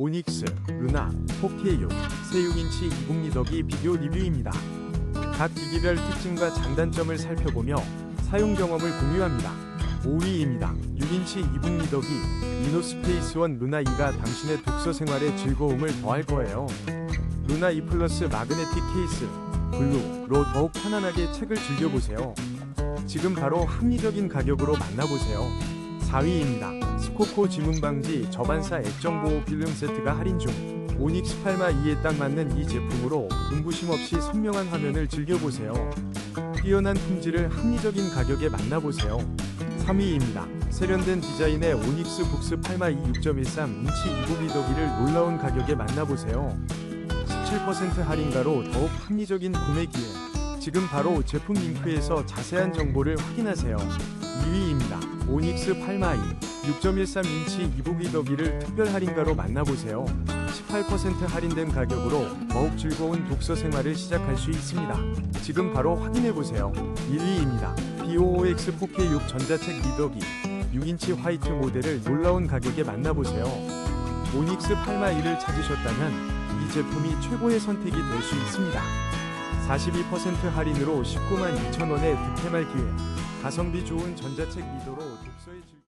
오닉스, 루나, 4K6, 새 6인치 20 리더기 비교 리뷰입니다. 각 기기별 특징과 장단점을 살펴보며 사용 경험을 공유합니다. 5위입니다. 6인치 20 리더기 이노스페이스 원 루나 2가 당신의 독서 생활에 즐거움을 더할 거예요. 루나 2 플러스 마그네틱 케이스 블루로 더욱 편안하게 책을 즐겨보세요. 지금 바로 합리적인 가격으로 만나보세요. 4위입니다. 스코코 지문방지 저반사 액정보호 필름 세트가 할인 중. 오닉스 팔마 2에 딱 맞는 이 제품으로 눈부심 없이 선명한 화면을 즐겨보세요. 뛰어난 품질을 합리적인 가격에 만나보세요. 3위입니다. 세련된 디자인의 오닉스 북스 팔마 2 6.13인치 이북 리더기를 놀라운 가격에 만나보세요. 17% 할인가로 더욱 합리적인 구매 기회. 지금 바로 제품 링크에서 자세한 정보를 확인하세요. 2위입니다. 오닉스 팔마 2 6.13인치 이북 리더기를 특별 할인가로 만나보세요. 18% 할인된 가격으로 더욱 즐거운 독서 생활을 시작할 수 있습니다. 지금 바로 확인해보세요. 1위입니다. BOOX 4K6 전자책 리더기 6인치 화이트 모델을 놀라운 가격에 만나보세요. 오닉스 팔마 2를 찾으셨다면 이 제품이 최고의 선택이 될 수 있습니다. 42% 할인으로 19만 2천원의 득템할 기회. 가성비 좋은 전자책 리더로 독서의 즐...